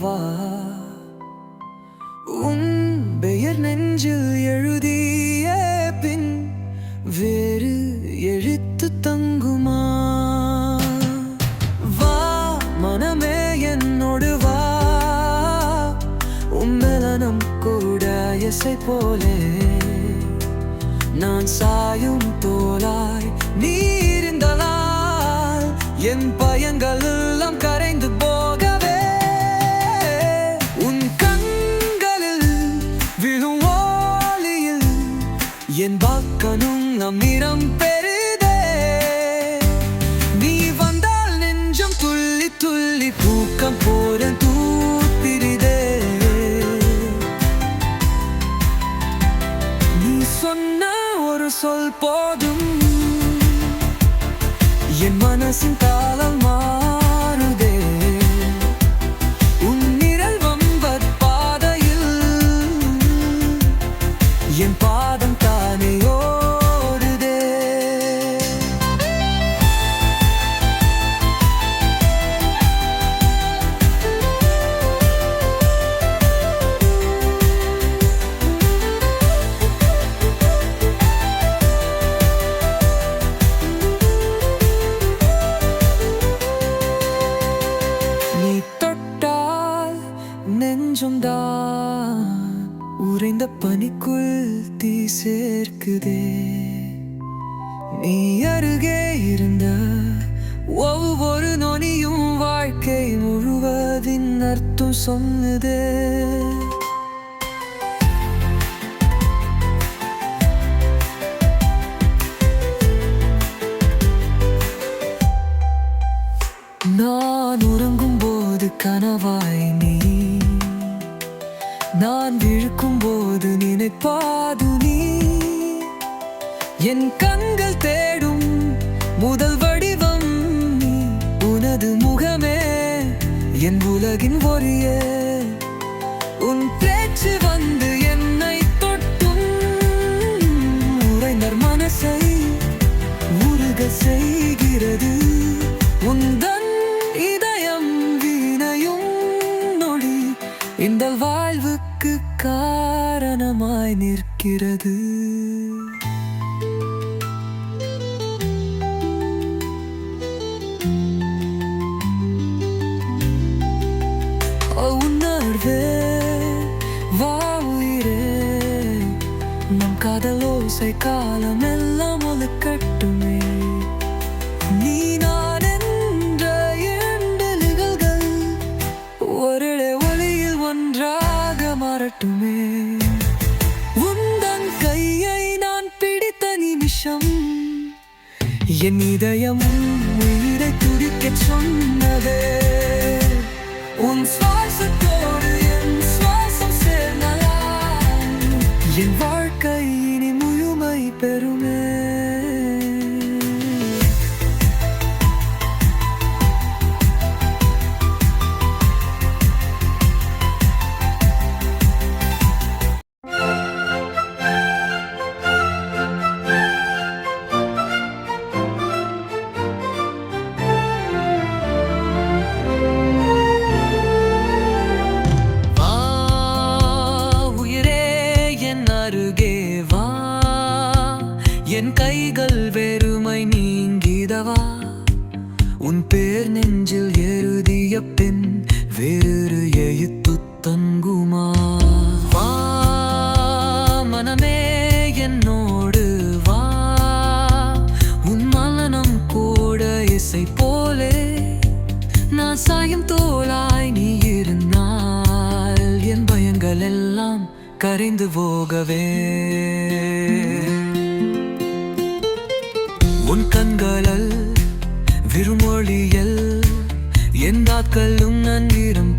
அல்லவா உன் பெயர் நெஞ்சில் எழுதிய பின் வேறு எழுத்து தங்குமா? வா மனமே என்னோடு வா. உம்மலனம் கூட இசை போலே. நான் சாயும் தோலாய் நீ இருந்தால் என் பயங்கள் தூக்கம் போற தூத்திரிதே சொன்ன ஒரு சொல் போதும். என் மனசின் தீ சேர்க்குதே. நீ அருகே இருந்த ஒவ்வொரு நொனியும் வாழ்க்கை முழுவதின் அர்த்தம் சொன்னதே நான் விழுக்கும் போது நினைப்பாது நீ. என் கண்கள் தேடும் முதல் வடிவம் உனது முகமே என் உலகின் ஒரிய உன் பேச்சு வந்து என்னை தொட்டும். உறைந்தர் மனசை உருக செய்கிறது. இந்த வாழ்வுக்கு காரணமாய் நிற்கிறது. உணர்வே வா உயிரே நம் காதலோசை காலம் என் இதயம் உயிரை துடிக்கச் சொன்னதே. உன் சுவாசத்தோடு தேவா என் கைகள் வெறுமை நீங்கிதவா? உன் பேர் நெஞ்சில் எழுதிய பின் வேறு எழுத்து தங்குமா? வா மனமே என்னோடு வா. உன் மலனம் கூட இசை போலே நான் சாயும் தோளாய் நீ இருந்தால் என் பயங்கள் எல்லாம் கரைந்து போகவே. உன் கண்களல் விருமொழியல் என் தாக்களும் நன்னிறம்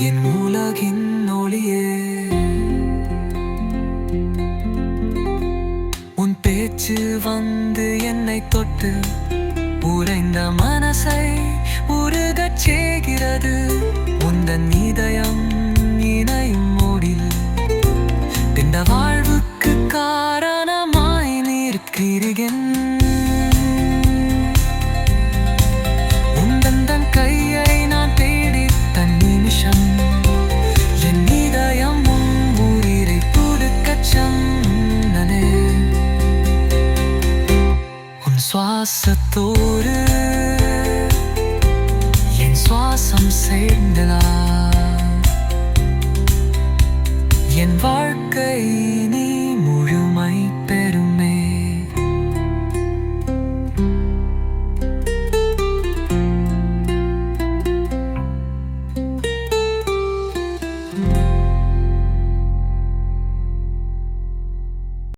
என் உலகின் ஒளியே. உன் பேச்சு வந்து என்னை தொட்டு உறைந்த மனசை உன் சுவாசத்தோடு என் சுவாசம் சேர்ந்ததா? என் வாழ்க்கை நீ